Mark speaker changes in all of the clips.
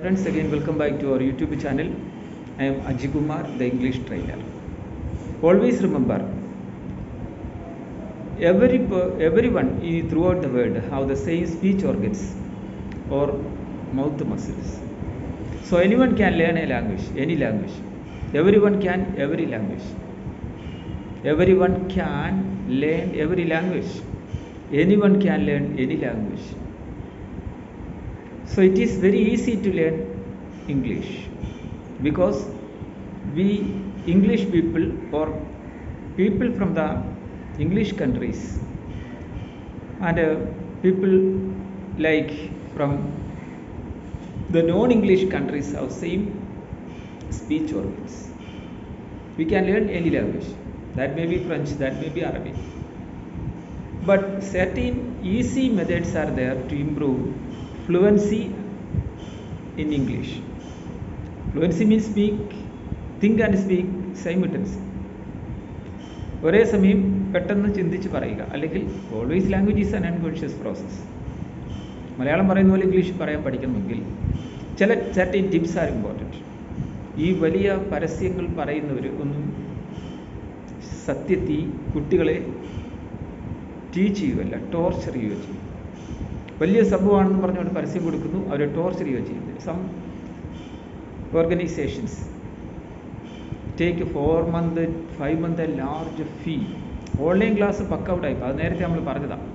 Speaker 1: Friends, again, welcome back to our YouTube channel. I am Ajikumar, the English trainer. Always remember, every everyone throughout the world have the same speech organs or mouth muscles. So anyone can learn a language, any language. Everyone can every language. Everyone can learn every language. Anyone can learn any language. So it is very easy to learn English because we English people or people from the English countries and uh, people like from the non-English countries have same speech organs. We can learn any language. That may be French, that may be Arabic. But certain easy methods are there to improve fluency in English. Fluency means speak, think and speak simultaneously. ഒരേ സമയം പെട്ടെന്ന് ചിന്തിച്ച് പറയുക അല്ലെങ്കിൽ always language is an unconscious process Malayalam പറയുന്ന പോലെ English പറയാൻ പഠിക്കണമെങ്കിൽ ചില certain ടിപ്സ് ആർ ഇമ്പോർട്ടന്റ് ഈ വലിയ പരസ്യങ്ങൾ പറയുന്നവർ ഒന്നും സത്യത്തിൽ കുട്ടികളെ ടീച്ച് ചെയ്യുകയല്ല ടോർച്ചർ ചെയ്യുകയോ ചെയ്യും വലിയ സംഭവമാണെന്ന് പറഞ്ഞുകൊണ്ട് പരസ്യം കൊടുക്കുന്നു. അവരെ ടോർച്ചർ ചെയ്യുകയോ ചെയ്യുന്നു some organisations take four month five month large fee online class പക്ക ഔട്ടായി അത് നേരത്തെ നമ്മൾ പറഞ്ഞതാണ്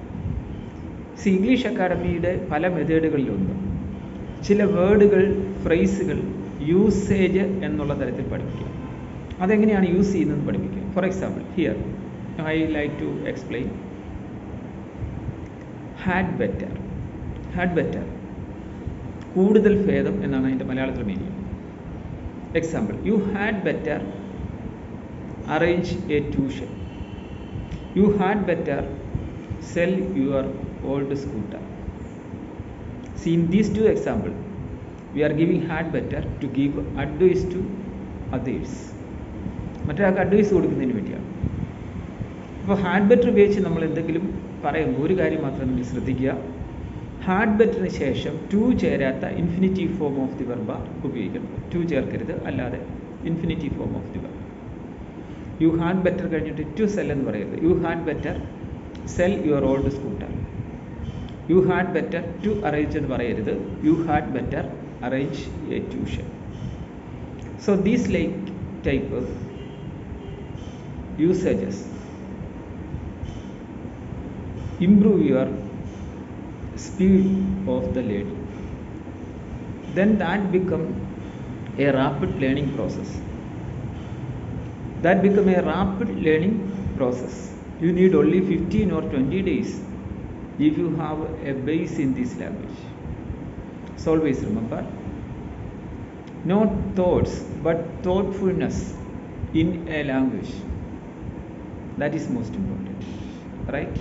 Speaker 1: സി ഇംഗ്ലീഷ് അക്കാഡമിയുടെ പല മെത്തേഡുകളിലൊന്ന് ചില വേർഡുകൾ ഫ്രേസുകൾ യൂസേജ് എന്നുള്ള തരത്തിൽ പഠിപ്പിക്കുക. അതെങ്ങനെയാണ് യൂസ് ചെയ്യുന്നത് പഠിപ്പിക്കുക? For example here I like to explain had better had better കൂടുതൽ ഭേദം എന്നാണ് അതിന്റെ മലയാളത്തിൽ meaning example you had better arrange a tuition you had better sell your old scooter see in these two example we are giving had better to give advice to others മറ്റൊരാൾക്ക് advice കൊടുക്കുന്നതിന് വേണ്ടിയാണ്. അപ്പോൾ had better ഉപയോഗിച്ച് നമ്മൾ എന്തെങ്കിലും പറയുമ്പോൾ ഒരു കാര്യം മാത്രം നിങ്ങൾ ശ്രദ്ധിക്കുക. ഹാഡ് ബെറ്റിന് ശേഷം ടു ചേരാത്ത infinitive form of the verb ഉപയോഗിക്കണം ടു ചേർക്കരുത് അല്ലാതെ infinitive form of the verb. You had better കഴിഞ്ഞിട്ട് ടു സെൽ എന്ന് പറയരുത് you had better sell your old scooter. You had better to arrange എന്ന് പറയരുത്. You had better arrange a tuition. So these like type usages improve your speed of the learning then that become a rapid learning process. That become a rapid learning process. You need only 15 or 20 days if you have a base in this language. So always remember not thoughts but thoughtfulness in a language. That is most important right